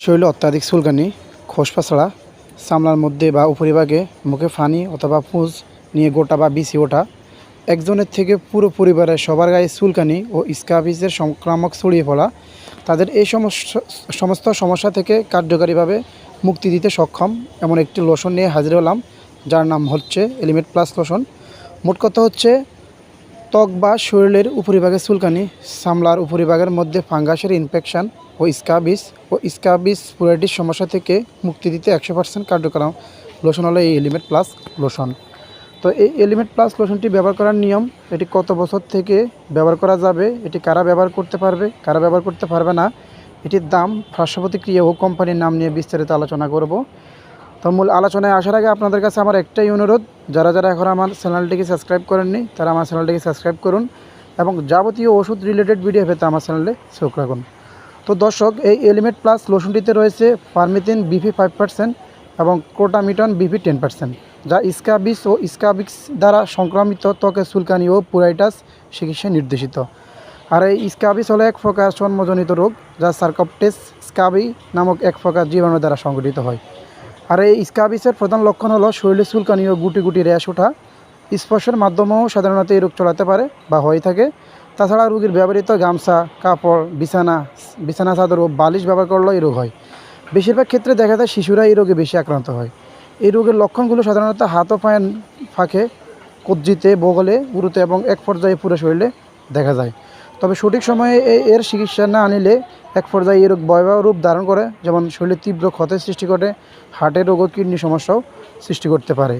শরীরে অত্যাধিক চুলকানি খোসপাছড়া চামড়ার মধ্যে বা উপরিভাগে মুখে ফানি অথবা পুঁজ নিয়ে গোটা বা বিসি ওঠা। একজনের থেকে পুরো পরিবারের সবার গায়ে চুলকানি ও স্কাবিজের সংক্রামক ছড়িয়ে পড়া। তাদের এই সমস্যা সমস্ত সমস্যা থেকে কার্যকারীভাবে মুক্তি দিতে সক্ষম এমন একটি লোশন নিয়ে হাজির হলাম, যার নাম হচ্ছে এলিমেট প্লাস লোশন মোট কথা হচ্ছে ত্বক বা শরীরের উপরিভাগের চুলকানি, সামলার উপরিভাগের মধ্যে ফাঙ্গাসের ইনফেকশন ও স্কাবিস ও স্কাবিস পুরাইটিস সমস্যা থেকে মুক্তি দিতে একশো পার্সেন্ট কার্যকর লোশন হলো এই এলিমেন্ট প্লাস লোশন তো এই এলিমেন্ট প্লাস লোশনটি ব্যবহার করার নিয়ম, এটি কত বছর থেকে ব্যবহার করা যাবে, এটি কারা ব্যবহার করতে পারবে, কারা ব্যবহার করতে পারবে না, এটির দাম পার্শ্বপ্রতিক্রিয়া ও কোম্পানির নাম নিয়ে বিস্তারিত আলোচনা করব। তো মূল আলোচনায় আসার আগে আপনাদের কাছে আমার একটাই অনুরোধ, যারা যারা এখন আমার চ্যানেলটিকে সাবস্ক্রাইব করেননি, তারা আমার চ্যানেলটিকে সাবস্ক্রাইব করুন এবং যাবতীয় ওষুধ রিলেটেড ভিডিও পেতে আমার চ্যানেলে চোখ রাখুন। তো দর্শক, এই এলিমেন্ট প্লাস লোশনটিতে রয়েছে ফার্মিতিন বিপি ফাইভ পার্সেন্ট এবং ক্রোটামিটন বিপি টেন পার্সেন্ট যা স্কাবিস ও স্কাবিক্স দ্বারা সংক্রামিত ত্বকের চুলকানি ও পুরাইটাস চিকিৎসায় নির্দেশিত। আর এই স্কাবিস হলো এক প্রকার জন্মজনিত রোগ, যা সার্কপটেস স্কাবি নামক এক প্রকার জীবাণু দ্বারা সংঘটিত হয়। আর এই স্কাবিসের প্রধান লক্ষণ হলো শরীরে চুলকানি ও গুটি গুটি র্যাশ ওঠা। স্পর্শের মাধ্যমেও সাধারণত এই রোগ চলাতে পারে বা হয়ে থাকে। তাছাড়া রোগীর ব্যবহৃত গামছা, কাপড়, বিছানা বিছানা, চাদর ও বালিশ ব্যবহার করলেও এই রোগ হয়। বেশিরভাগ ক্ষেত্রে দেখা যায় শিশুরা এই রোগে বেশি আক্রান্ত হয়। এই রোগের লক্ষণগুলো সাধারণত হাত ও পায়ের ফাঁকে কবজিতে বগলে গুরুতে এবং এক পর্যায়ে পুরো শরীরে দেখা যায়। তবে সঠিক সময়ে এর চিকিৎসা না আনিলে এক পর্যায়ে এই রোগ ভয়াবহ রূপ ধারণ করে, যেমন শরীরে তীব্র ক্ষতের সৃষ্টি করে হার্টের রোগ ও কিডনি সমস্যাও সৃষ্টি করতে পারে।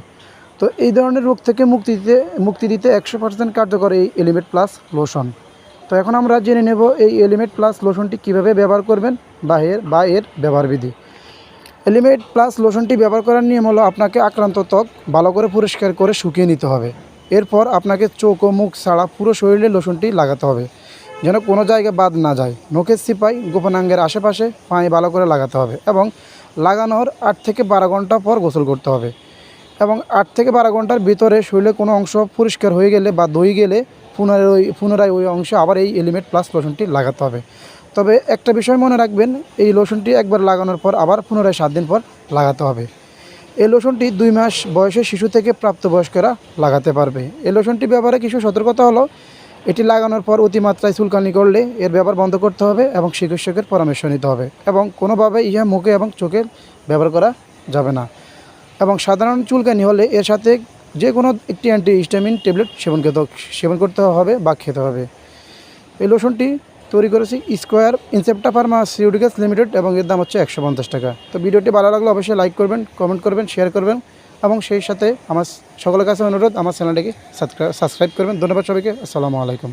তো এই ধরনের রোগ থেকে মুক্তি দিতে মুক্তি দিতে একশো পার্সেন্ট কার্যকর এই এলিমেট প্লাস লোশন তো এখন আমরা জেনে নেব এই এলিমেট প্লাস লোশনটি কীভাবে ব্যবহার করবেন, বা এর বা এর ব্যবহার বিধি। এলিমেট প্লাস লোশনটি ব্যবহার করার নিয়ম হলো আপনাকে আক্রান্ত ত্বক ভালো করে পরিষ্কার করে শুকিয়ে নিতে হবে। এরপর আপনাকে চোখ ও মুখ ছাড়া পুরো শরীরে লোশনটি লাগাতে হবে। যেন কোনো জায়গায় বাদ না যায়। নখের সিপাই গোপনাঙ্গের আশেপাশে পানি ভালো করে লাগাতে হবে এবং লাগানোর আট থেকে বারো ঘণ্টা পর গোসল করতে হবে। এবং আট থেকে বারো ঘণ্টার ভিতরে শরীরে কোনো অংশ পরিষ্কার হয়ে গেলে বা দই গেলে পুনরায় ওই পুনরায় ওই অংশে আবার এই এলিমেট প্লাস লোশনটি লাগাতে হবে। তবে একটা বিষয় মনে রাখবেন, এই লোশনটি একবার লাগানোর পর আবার পুনরায় সাত দিন পর লাগাতে হবে। এই লোশনটি দুই মাস বয়সের শিশু থেকে প্রাপ্তবয়স্করা লাগাতে পারবে। এই লোশনটি ব্যবহারে কিছু সতর্কতা হলো এটি লাগানোর পর অতিমাত্রায় চুলকানি করলে এর ব্যবহার বন্ধ করতে হবে এবং চিকিৎসকের পরামর্শ নিতে হবে এবং কোনোভাবে ইহা মুখে এবং চোখে ব্যবহার করা যাবে না। এবং সাধারণ চুলকানি হলে এর সাথে যে কোনো একটি অ্যান্টি হিস্টামিন ট্যাবলেট সেবন খেতে সেবন করতে হবে বা খেতে হবে। এই লোশনটি তৈরি করেছি স্কোয়ার ইনসেপ্টা ফার্মাসিউটিক্যালস লিমিটেড এবং এর দাম হচ্ছে একশো পঞ্চাশ টাকা। তো ভিডিওটি ভালো লাগলে অবশ্যই লাইক করবেন কমেন্ট করবেন শেয়ার করবেন। এবং সেই সাথে আমার সকলের কাছে অনুরোধ, আমার চ্যানেলটিকে সাবস্ক্রাইব করবেন। ধন্যবাদ সবাইকে। আসসালামু আলাইকুম।